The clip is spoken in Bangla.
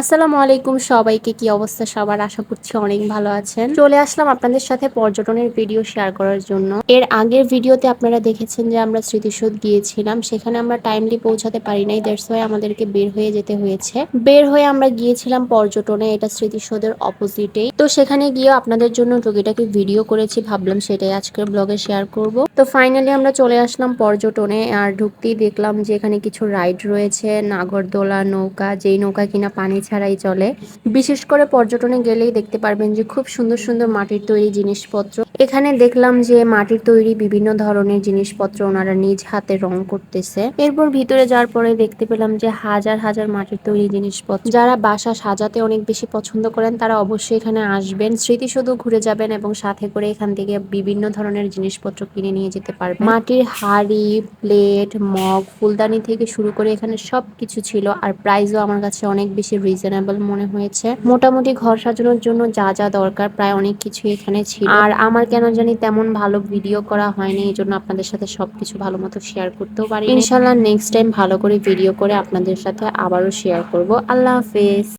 আসসালামু আলাইকুম সবাইকে, কি অবস্থা সবার? আশা করছি অনেক ভালো আছেন। চলে আসলাম আপনাদের সাথে পর্যটনের ভিডিও শেয়ার করার জন্য। এর আগের ভিডিওতে আপনারা দেখেছেন যে আমরা স্মৃতিসৌধ গিয়েছিলাম। সেখানে আমরা টাইমলি পৌঁছাতে পারি নাই দ্যাটস ওয়াই আমাদেরকে বের হয়ে যেতে হয়েছে। বের হয়ে আমরা গিয়েছিলাম পর্যটনে, এটা স্মৃতিসৌধের অপোজিটেই তো সেখানে গিয়ে আপনাদের জন্য টুকিটাকি ভিডিও করেছি, ভাবলাম সেটাই আজকের ব্লগে শেয়ার করব। তো ফাইনালি আমরা চলে আসলাম পর্যটনে, আর ঢুকতেই দেখলাম যে এখানে কিছু রাইড রয়েছে, নাগরদোলা নৌকা, যেই নৌকা কিনা পানি ছাড়াই চলে। বিশেষ করে পর্যটনে গেলেই দেখতে পারবেন যে খুব সুন্দর সুন্দর মাটির তৈরি জিনিসপত্র। এখানে দেখলাম যে মাটির তৈরি বিভিন্ন ধরনের জিনিসপত্র ওনারা নিজ হাতে রং করতেছে। এরপর ভিতরে যাওয়ার পরে দেখতে পেলাম যে হাজার হাজার মাটির তৈরি জিনিসপত্র। যারা বাসা সাজাতে অনেক বেশি পছন্দ করেন, তারা অবশ্যই এখানে আসবেন। স্মৃতি শুধু ঘুরে যাবেন এবং সাথে করে এখান থেকে বিভিন্ন ধরনের জিনিসপত্র কিনে নিয়ে যেতে পারবেন। মাটির হাড়ি, প্লেট, মগ, ফুলদানি থেকে শুরু করে এখানে সব কিছু ছিল আর প্রাইসও আমার কাছে অনেক বেশি রিজনেবল মনে হয়েছে। মোটামুটি ঘর সাজানোর জন্য যা যা দরকার, প্রায় অনেক কিছু এখানে ছিল। আর আমার কেন জানি তেমন ভালো ভিডিও করা হয়নি, এই জন্য আপনাদের সাথে সবকিছু ভালো মতো শেয়ার করতেও পারি ইনশাল্লাহ নেক্সট টাইম ভালো করে ভিডিও করে আপনাদের সাথে আবারও শেয়ার করব। আল্লাহ হাফেজ।